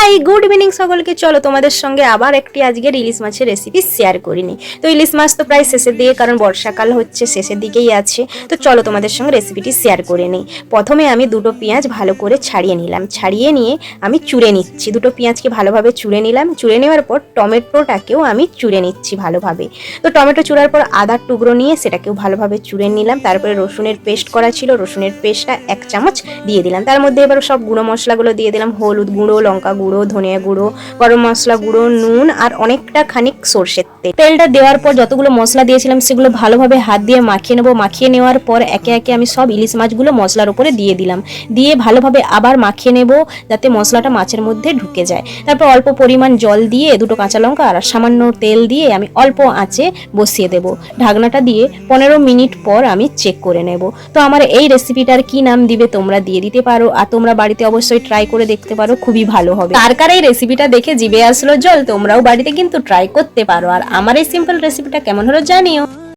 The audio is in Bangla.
হাই গুড ইভিনিং সকলকে। চলো তোমাদের সঙ্গে আবার একটি আজকের ইলিশ মাছের রেসিপি শেয়ার করিনি তো ইলিশ মাছ তো প্রায় শেষের দিকে, কারণ বর্ষাকাল হচ্ছে, শেষের দিকেই আছে। তো চলো তোমাদের সঙ্গে রেসিপিটি শেয়ার করে নিই প্রথমে আমি দুটো পেঁয়াজ ভালো করে ছাড়িয়ে নিলাম। ছাড়িয়ে নিয়ে আমি চুড়ে নিচ্ছি। দুটো পেঁয়াজকে ভালোভাবে চুড়ে নিলাম। চুড়ে নেওয়ার পর টমেটোটাকেও আমি চুড়ে নিচ্ছি ভালোভাবে। তো টমেটো চুড়ার পর আদার টুকরো নিয়ে সেটাকেও ভালোভাবে চুড়ে নিলাম। তারপরে রসুনের পেস্ট করা ছিল। রসুনের পেস্টটা এক চামচ দিয়ে দিলাম। তার মধ্যে এবার সব গুঁড়ো মশলাগুলো দিয়ে দিলাম। হলুদ গুঁড়ো, লঙ্কা গুঁড়ো ধনিয়া গুঁড়ো, গরম মশলা গুঁড়ো, নুন আর অনেকটা খানিক সর্ষের তেল। তেলটা দেওয়ার পর যতগুলো মশলা দিয়েছিলাম, সেগুলো ভালোভাবে হাত দিয়ে মাখিয়ে নেব। মাখিয়ে নেওয়ার পর একে একে আমি সব ইলিশ মাছগুলো মশলার উপরে দিয়ে দিলাম। দিয়ে ভালোভাবে আবার মাখিয়ে নেব, যাতে মশলাটা মাছের মধ্যে ঢুকে যায়। তারপর অল্প পরিমাণ জল দিয়ে দুটো কাঁচা লঙ্কা আর সামান্য তেল দিয়ে আমি অল্প আঁচে বসিয়ে দেব। ঢাকনাটা দিয়ে পনেরো মিনিট পর আমি চেক করে নেব। তো আমার এই রেসিপিটার কি নাম দিবে তোমরা দিয়ে দিতে পারো, আর তোমরা বাড়িতে অবশ্যই ট্রাই করে দেখতে পারো, খুবই ভালো হবে। কার কার এই রেসিপিটা দেখে জিভে আসলো জল, তোমরাও বাড়িতে কিন্তু ট্রাই করতে পারো। আর আমার এই সিম্পল রেসিপিটা কেমন হলো জানিও।